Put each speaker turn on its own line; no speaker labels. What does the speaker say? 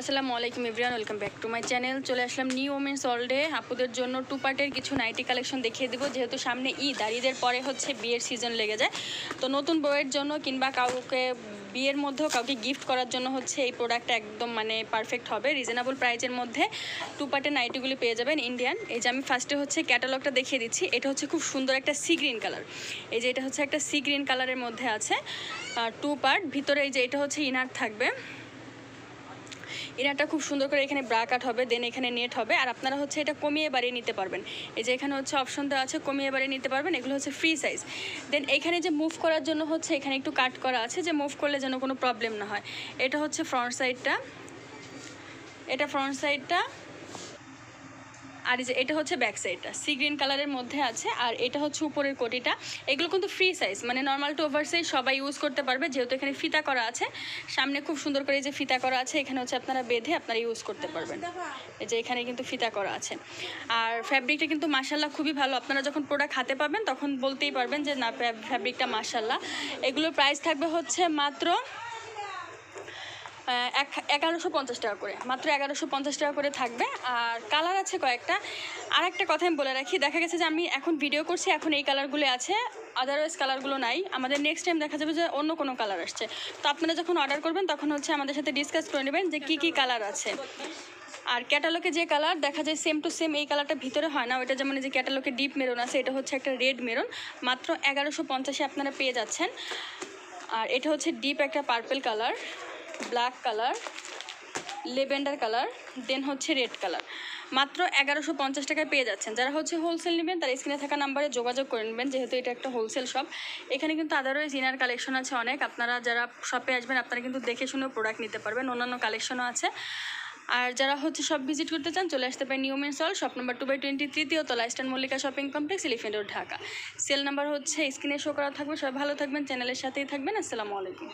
আসসালামু আলাইকুম everyone, welcome back to my channel. চলে আসলাম নিউ ওমেন্স অল ডে। আপুদের জন্য টু পার্টের কিছু নাইটি কালেকশন দেখিয়ে দেবো। যেহেতু সামনে ঈদ, আর ঈদের পরে হচ্ছে বিয়ের সিজন লেগে যায়। তো নতুন বউয়ের জন্য কিংবা কাউকে বিয়ের মধ্যেও কাউকে গিফট করার জন্য হচ্ছে এই প্রোডাক্টটা একদম মানে পারফেক্ট হবে। রিজনেবল প্রাইজের মধ্যে টু পার্টের নাইটিগুলি পেয়ে যাবেন ইন্ডিয়ান এই যে আমি ফার্স্টে হচ্ছে ক্যাটালগটা দেখিয়ে দিচ্ছি। এটা হচ্ছে খুব সুন্দর একটা সি গ্রিন কালার এই যে এটা হচ্ছে একটা সি গ্রিন কালারের মধ্যে আছে টু পার্ট ভিতরে এই যে এটা হচ্ছে ইনার থাকবে। ইনারটা খুব সুন্দর করে এখানে ব্রা কাট হবে দেন এখানে নেট হবে। আর আপনারা হচ্ছে এটা কমিয়ে বাড়িয়ে নিতে পারবেন। এই যে এখানে হচ্ছে অপশন দেওয়া আছে, কমিয়ে বাড়িয়ে নিতে পারবেন। এগুলো হচ্ছে ফ্রি সাইজ দেন এখানে যে মুভ করার জন্য হচ্ছে এখানে একটু কাট করা আছে, যে মুভ করলে যেন কোনো প্রবলেম না হয়। এটা হচ্ছে ফ্রন্ট সাইডটা এটা ফ্রন্ট সাইডটা আর এই যে এটা হচ্ছে ব্যাক সাইডটা সি গ্রিন কালারের মধ্যে আছে, আর এটা হচ্ছে উপরের কোটিটা। এগুলো কিন্তু ফ্রি সাইজ মানে নর্মাল টু ওভার সাইজ সবাই ইউজ করতে পারবে, যেহেতু এখানে ফিতা করা আছে। সামনে খুব সুন্দর করে যে ফিতা করা আছে, এখানে হচ্ছে আপনারা বেঁধে আপনারা ইউজ করতে পারবেন। এই যে এখানে কিন্তু ফিতা করা আছে। আর ফ্যাব্রিকটা কিন্তু মাসাল্লাহ খুবই ভালো। আপনারা যখন প্রোডাক্ট হাতে পাবেন, তখন বলতেই পারবেন যে না ফ্যাব্রিকটা মাসাল্লাহ এগুলোর প্রাইস থাকবে হচ্ছে মাত্র এক এগারোশো পঞ্চাশ টাকা করে, মাত্র এগারোশো পঞ্চাশ টাকা করে থাকবে। আর কালার আছে কয়েকটা। আর একটা কথা আমি বলে রাখি, দেখা গেছে যে আমি এখন ভিডিও করছি, এখন এই কালারগুলো আছে আদারওয়াইজ কালারগুলো নাই। আমাদের নেক্সট টাইম দেখা যাবে যে অন্য কোনো কালার আসছে। তো আপনারা যখন অর্ডার করবেন, তখন হচ্ছে আমাদের সাথে ডিসকাস করে নেবেন যে কী কী কালার আছে। আর ক্যাটালগে যে কালার দেখা যায় সেম টু সেম এই কালারটা ভিতরে হয় না। ওইটা যেমন যে ক্যাটালগে ডিপ মেরুন আছে, এটা হচ্ছে একটা রেড মেরুন মাত্র এগারোশো পঞ্চাশে আপনারা পেয়ে যাচ্ছেন। আর এটা হচ্ছে ডিপ একটা purple colour black colour, lavender colour, then হচ্ছে রেড কালার। মাত্র এগারোশো পঞ্চাশ টাকায় পেয়ে যাচ্ছেন। যারা হচ্ছে হোলসেল নেবেন, তারা স্ক্রিনে থাকা নাম্বারে যোগাযোগ করে নেবেন, যেহেতু এটা একটা হোলসেল শপ এখানে কিন্তু আদারওয়াইজ ইনার কালেকশন আছে অনেক। আপনারা যারা শপে আসবেন, আপনারা কিন্তু দেখে শুনেও প্রোডাক্ট নিতে পারবেন। অন্যান্য কালেকশনও আছে। আর যারা হচ্ছে সব ভিজিট করতে চান, চলে আসতে পারেন নিউ মেন সল shop number two by twenty তৃতীয় তলা eastern Mallika shopping complex elephant road Dhaka cell number হচ্ছে স্ক্রিনে শো করা থাকবে। সবাই ভালো থাকবেন চ্যানেলের সাথেই থাকবেন। আসসালামু আলাইকুম।